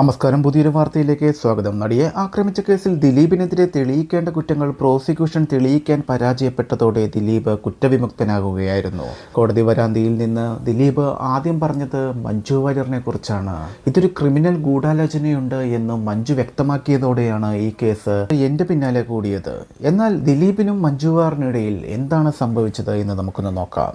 നമസ്കാരം. പുതിയൊരു വാർത്തയിലേക്ക് സ്വാഗതം. നടിയെ ആക്രമിച്ച കേസിൽ ദിലീപിനെതിരെ തെളിയിക്കേണ്ട കുറ്റങ്ങൾ പ്രോസിക്യൂഷൻ തെളിയിക്കാൻ പരാജയപ്പെട്ടതോടെ ദിലീപ് കുറ്റവിമുക്തനാകുകയായിരുന്നു. കോടതി വരാന്തിയിൽ നിന്ന് ദിലീപ് ആദ്യം പറഞ്ഞത് മഞ്ജു വാര്യറിനെ കുറിച്ചാണ്. ഇതൊരു ക്രിമിനൽ ഗൂഢാലോചനയുണ്ട് എന്ന് മഞ്ജു വ്യക്തമാക്കിയതോടെയാണ് ഈ കേസ് എന്റെ പിന്നാലെ കൂടിയത്. എന്നാൽ ദിലീപിനും മഞ്ജു വാറിനിടയിൽ എന്താണ് സംഭവിച്ചത് എന്ന് നമുക്കൊന്ന് നോക്കാം.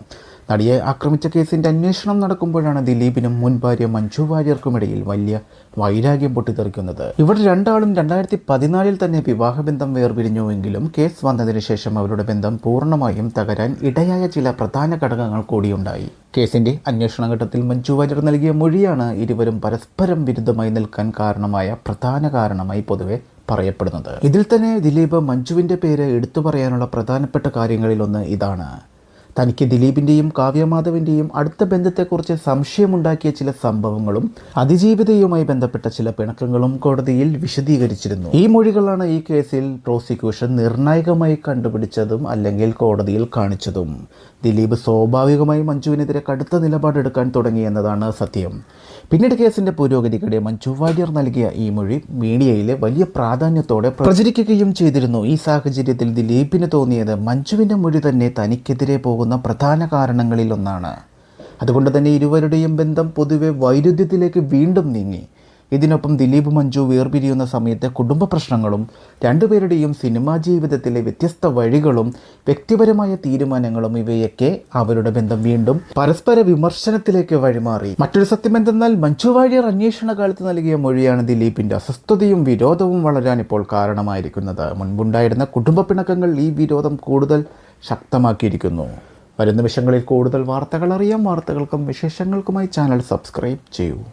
നടിയെ ആക്രമിച്ച കേസിന്റെ അന്വേഷണം നടക്കുമ്പോഴാണ് ദിലീപിനും മുൻ ഭാര്യ മഞ്ജു വാര്യർക്കുമിടയിൽ വലിയ വൈരാഗ്യം പൊട്ടിത്തെറിക്കുന്നത്. ഇവർ രണ്ടാളും രണ്ടായിരത്തി പതിനാലിൽ തന്നെ വിവാഹബന്ധം വേർപിരിഞ്ഞുവെങ്കിലും കേസ് വന്നതിന് ശേഷം അവരുടെ ബന്ധം പൂർണമായും തകരാൻ ഇടയായ ചില പ്രധാന ഘടകങ്ങൾ കൂടിയുണ്ടായി. കേസിന്റെ അന്വേഷണ ഘട്ടത്തിൽ മഞ്ജു വാര്യർ നൽകിയ മൊഴിയാണ് ഇരുവരും പരസ്പരം വിരുദ്ധമായി നിൽക്കാൻ കാരണമായ പ്രധാന കാരണമായി പൊതുവെ പറയപ്പെടുന്നത്. ഇതിൽ തന്നെ ദിലീപ് മഞ്ജുവിന്റെ പേര് എടുത്തു പറയാനുള്ള പ്രധാനപ്പെട്ട കാര്യങ്ങളിലൊന്ന് ഇതാണ്. തനിക്ക് ദിലീപിന്റെയും കാവ്യമാധവിന്റെയും അടുത്ത ബന്ധത്തെക്കുറിച്ച് സംശയമുണ്ടാക്കിയ ചില സംഭവങ്ങളും അതിജീവിതയുമായി ബന്ധപ്പെട്ട ചില പിണക്കങ്ങളും കോടതിയിൽ വിശദീകരിച്ചിരുന്നു. ഈ മൊഴികളാണ് ഈ കേസിൽ പ്രോസിക്യൂഷൻ നിർണായകമായി കണ്ടുപിടിച്ചതും അല്ലെങ്കിൽ കോടതിയിൽ കാണിച്ചതും. ദിലീപ് സ്വാഭാവികമായി മഞ്ജുവിനെതിരെ കടുത്ത നിലപാടെടുക്കാൻ തുടങ്ങി എന്നതാണ് സത്യം. പിന്നീട് കേസിന്റെ പുരോഗതിക്കിടെ മഞ്ജു വാര്യർ നൽകിയ ഈ മൊഴി മീഡിയയിലെ വലിയ പ്രാധാന്യത്തോടെ പ്രചരിക്കുകയും ചെയ്തിരുന്നു. ഈ സാഹചര്യത്തിൽ ദിലീപിന് തോന്നിയത് മഞ്ജുവിന്റെ മൊഴി തന്നെ തനിക്കെതിരെ പോകുന്ന പ്രധാന കാരണങ്ങളിൽ ഒന്നാണ് അതുകൊണ്ട് തന്നെ ഇരുവരുടെയും ബന്ധം പൊതുവെ വൈരുദ്ധ്യത്തിലേക്ക് വീണ്ടും നീങ്ങി. ഇതിനൊപ്പം ദിലീപ് മഞ്ജു വേർപിരിയുന്ന സമയത്തെ കുടുംബ പ്രശ്നങ്ങളും രണ്ടുപേരുടെയും സിനിമാ ജീവിതത്തിലെ വ്യത്യസ്ത വഴികളും വ്യക്തിപരമായ തീരുമാനങ്ങളും ഇവയൊക്കെ അവരുടെ ബന്ധം വീണ്ടും പരസ്പര വിമർശനത്തിലേക്ക് വഴിമാറി. മറ്റൊരു സത്യം എന്തെന്നാൽ മഞ്ജു വാര്യർ അന്വേഷണ കാലത്ത് നൽകിയ മൊഴിയാണ് ദിലീപിന്റെ അസ്വസ്ഥതയും വിരോധവും വളരാൻ ഇപ്പോൾ കാരണമായിരിക്കുന്നത്. മുൻപുണ്ടായിരുന്ന കുടുംബ പിണക്കങ്ങൾ ഈ വിരോധം കൂടുതൽ ശക്തമാക്കിയിരിക്കുന്നു. വരും നിമിഷങ്ങളിൽ കൂടുതൽ വാർത്തകൾ അറിയാം. വാർത്തകൾക്കും വിശേഷങ്ങൾക്കുമായി ചാനൽ സബ്സ്ക്രൈബ് ചെയ്യൂ.